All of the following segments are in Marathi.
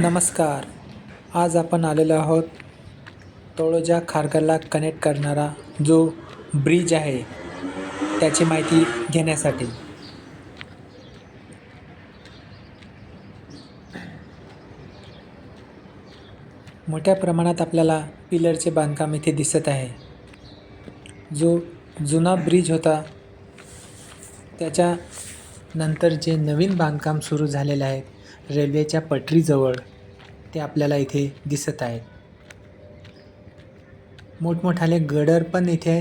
नमस्कार. आज आपण आलेलो आहोत तळोजा खारघरला कनेक्ट करणारा जो ब्रिज आहे त्याची माहिती घेण्यासाठी. मोठ्या प्रमाणात आपल्याला पिलरचे बांधकाम इथे दिसत आहे. जो जुना ब्रिज होता त्याच्या नंतर जे नवीन बांधकाम सुरू झालेले आहे रेल्वेच्या पटरीजवळ. ते आपल्याला इथे दिसत आहेत. मोठमोठाले गडर पण इथे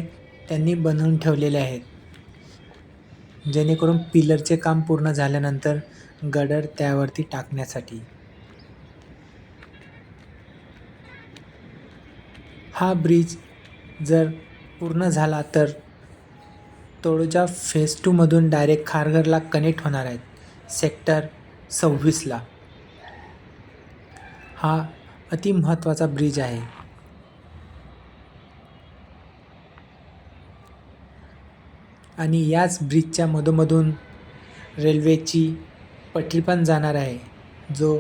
त्यांनी बनवून ठेवलेले आहेत. जेणेकरून पिलरचे काम पूर्ण झाल्यानंतर गडर त्यावरती टाकण्यासाठी. हा ब्रिज जर पूर्ण झाला तर तळोजा फेज टूमधून डायरेक्ट खारघरला कनेक्ट होणार आहेत. सेक्टर सव्वीसला. हा अति महत्त्वाचा ब्रिज आहे. आणि याच ब्रिजच्या मधोमधून रेल्वेची पटरी पण जाणार आहे जो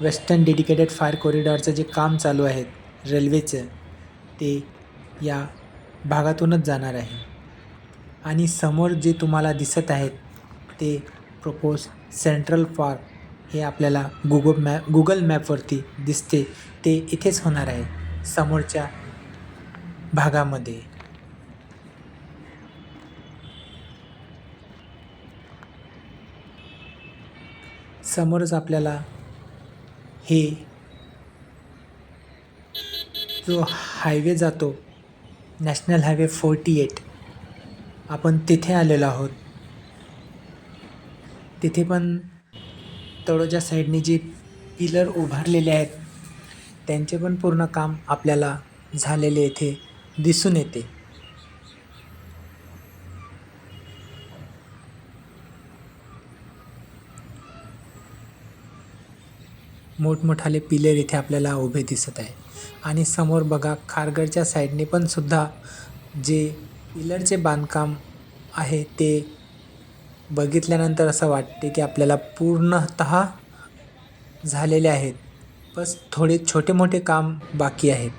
वेस्टर्न डेडिकेटेड फायर कॉरिडॉरचं जे काम चालू आहे रेल्वेचं ते या भागातूनच जाणार आहे. आणि समोर जे तुम्हाला दिसत आहेत ते प्रपोज सेंट्रल पार्क हे आपल्याला गुगल मॅप गुगल मॅपवरती दिसते. ते इथेच होणार आहे समोरच्या भागामध्ये. समोरच आपल्याला हे जो हायवे जातो नॅशनल हायवे फोर्टी एट आपण तिथे आलेलो आहोत. तिथे पण तळोजा साईडने जे पिलर उभारलेले आहेत त्यांचे पण पूर्ण काम आपल्याला झालेले येथे दिसून येते. मोठमोठाले पिलर इथे आपल्याला उभे दिसत आहे. आणि समोर बघा खारघरच्या साईडने पण सुद्धा जे पिलरचे बांधकाम आहे ते बघितल्यानंतर असं वाटते की आपल्याला पूर्णतः झालेले आहेत. बस थोडे छोटे मोठे काम बाकी आहेत.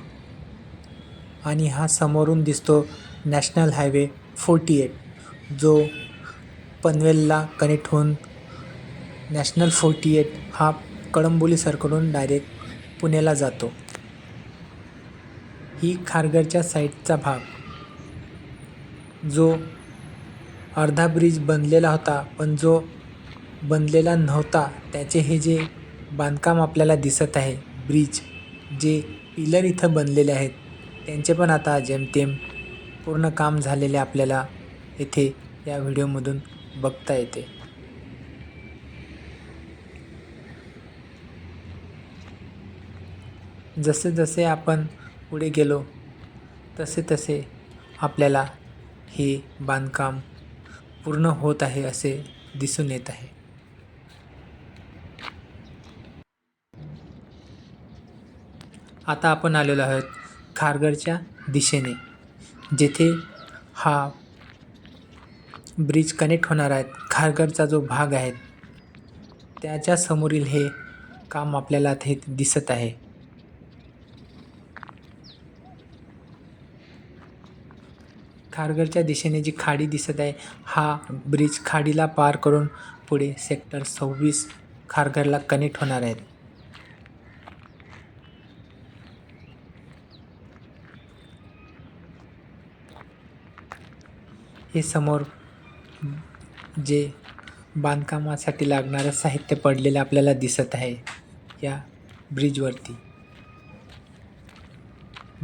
आणि हा समोरून दिसतो नॅशनल हायवे फोर्टी एट जो पनवेलला कनेक्ट होऊन नॅशनल फोर्टी एट हा कळंबोली सरकडून डायरेक्ट पुण्याला जातो. ही खारघरच्या साईडचा भाग जो अर्धा ब्रिज बनलेला होता पण जो बनलेला नव्हता त्याचे हे जे बांधकाम आपल्याला दिसत आहे ब्रिज जे पिलर इथं बनलेले आहेत त्यांचे पण आता जेमतेम पूर्ण काम झालेले आपल्याला येथे या व्हिडिओमधून बघता येते. जसे जसे आपण पुढे गेलो तसे तसे आपल्याला हे बांधकाम पूर्ण होत आहे असे दिसून येत आहे. आता आपण आलेलो आहोत खारघरच्या दिशेने जेथे हा ब्रिज कनेक्ट होणार आहेत. खारघरचा जो भाग आहे त्याच्या समोरील हे काम आपल्याला ते दिसत आहे. खारघरच्या दिशेने जी खाडी दिसत आहे हा ब्रिज खाडीला पार करून पुढे सेक्टर सव्वीस खारघरला कनेक्ट होणार आहेत हे समोर जे बांधकामासाठी लागणारं साहित्य पडलेलं आपल्याला दिसत आहे या ब्रिजवरती.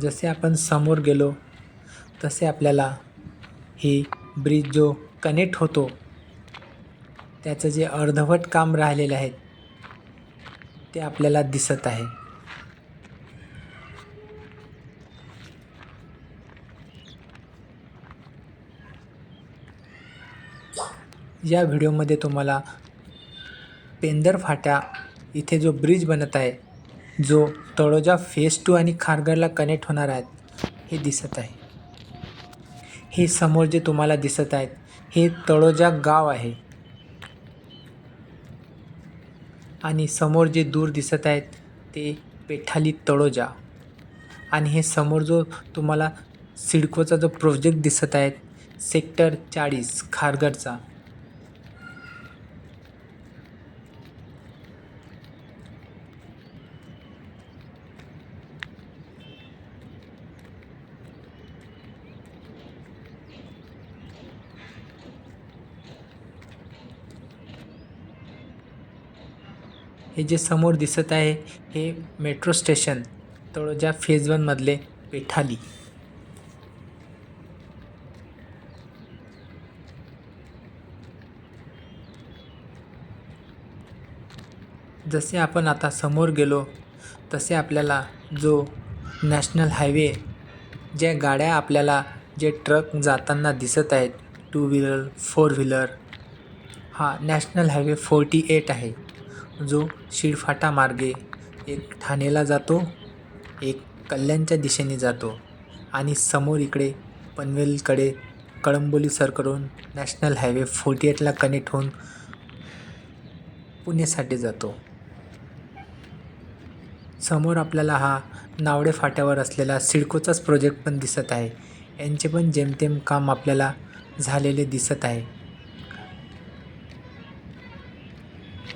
जसे आपण समोर गेलो तसे आपल्याला ही ब्रिज जो कनेक्ट होतो त्याचं जे अर्धवट काम राहिलेलं आहे ते आपल्याला दिसत आहे. या व्हिडिओमध्ये तुम्हाला पेंदर फाटा इथे जो ब्रिज बनत आहे जो तळोजा फेस टू आणि खारघरला कनेक्ट होणार आहेत हे दिसत आहे. हे समोर जे तुम्हाला दिसत आहेत हे तळोजा गाव आहे. आणि समोर जे दूर दिसत आहेत ते पेठाली तळोजा. आणि हे समोर जो तुम्हाला सिडकोचा जो प्रोजेक्ट दिसत आहेत सेक्टर चाळीस खारघरचा. हे जे समोर दिसत आहे हे मेट्रो स्टेशन तळोजा फेज वनमधले पेठाली. जसे आपण आता समोर गेलो तसे आपल्याला जो नॅशनल हायवे ज्या गाड्या आपल्याला जे ट्रक जाताना दिसत आहेत टू व्हीलर फोर व्हीलर हा नॅशनल हायवे फोर्टी एट आहे. जो शिळफाटा मार्गे एक ठाणेला जातो एक कल्याणच्या दिशेने जातो आणि समोर इकडे पनवेलकडे कळंबोली सर करून नॅशनल हायवे फोर्टी एटला कनेक्ट होऊन पुण्यासाठी जातो. समोर आपल्याला हा नावडे फाट्यावर असलेला सिडकोचाच प्रोजेक्ट पण दिसत आहे. यांचे पण जेमतेम काम आपल्याला झालेले दिसत आहे.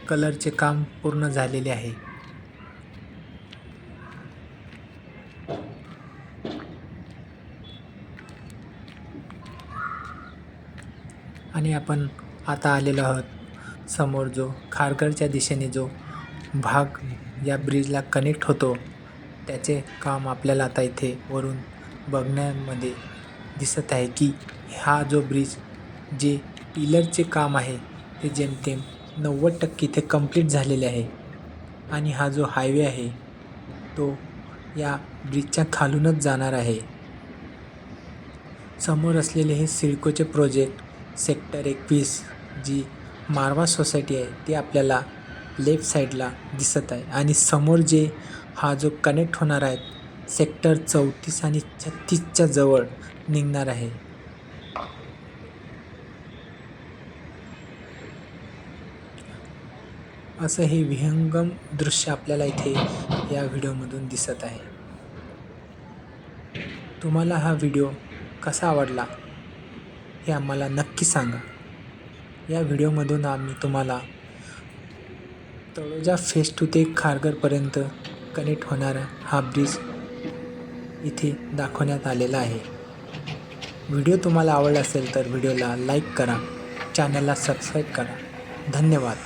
कलरचे काम पूर्ण झालेले आहे. आणि आपण आता आलेलो आहोत समोर जो खारघरच्या दिशेने जो भाग या ब्रिजला कनेक्ट होतो त्याचे काम आपल्याला आता इथे वरून बघण्यामध्ये दिसत आहे की हा जो ब्रिज जे पिलरचे काम आहे ते जेमतेम नव्वद टक्के इथे कंप्लीट झालेले आहे. आणि हा जो हायवे आहे तो या ब्रिजच्या खालूनच जाणार आहे. समोर असलेले हे सिडकोचे प्रोजेक्ट सेक्टर एकवीस जी मारवा सोसायटी आहे ती आपल्याला लेफ्ट साईडला दिसत आहे. आणि समोर जे हा जो कनेक्ट होणार आहे सेक्टर चौतीस आणि छत्तीसच्या जवळ निघणार आहे. असं हे विहंगम दृश्य आपल्याला इथे या व्हिडिओमधून दिसत आहे. तुम्हाला हा व्हिडिओ कसा आवडला हे आम्हाला नक्की सांगा. या व्हिडिओमधून आम्ही तुम्हाला तळोजा फेस टू ते खारघरपर्यंत कनेक्ट होणारा हा ब्रिज इथे दाखवण्यात आलेला आहे. व्हिडिओ तुम्हाला आवडला असेल तर व्हिडिओला लाईक करा चॅनलला सबस्क्राईब करा. धन्यवाद.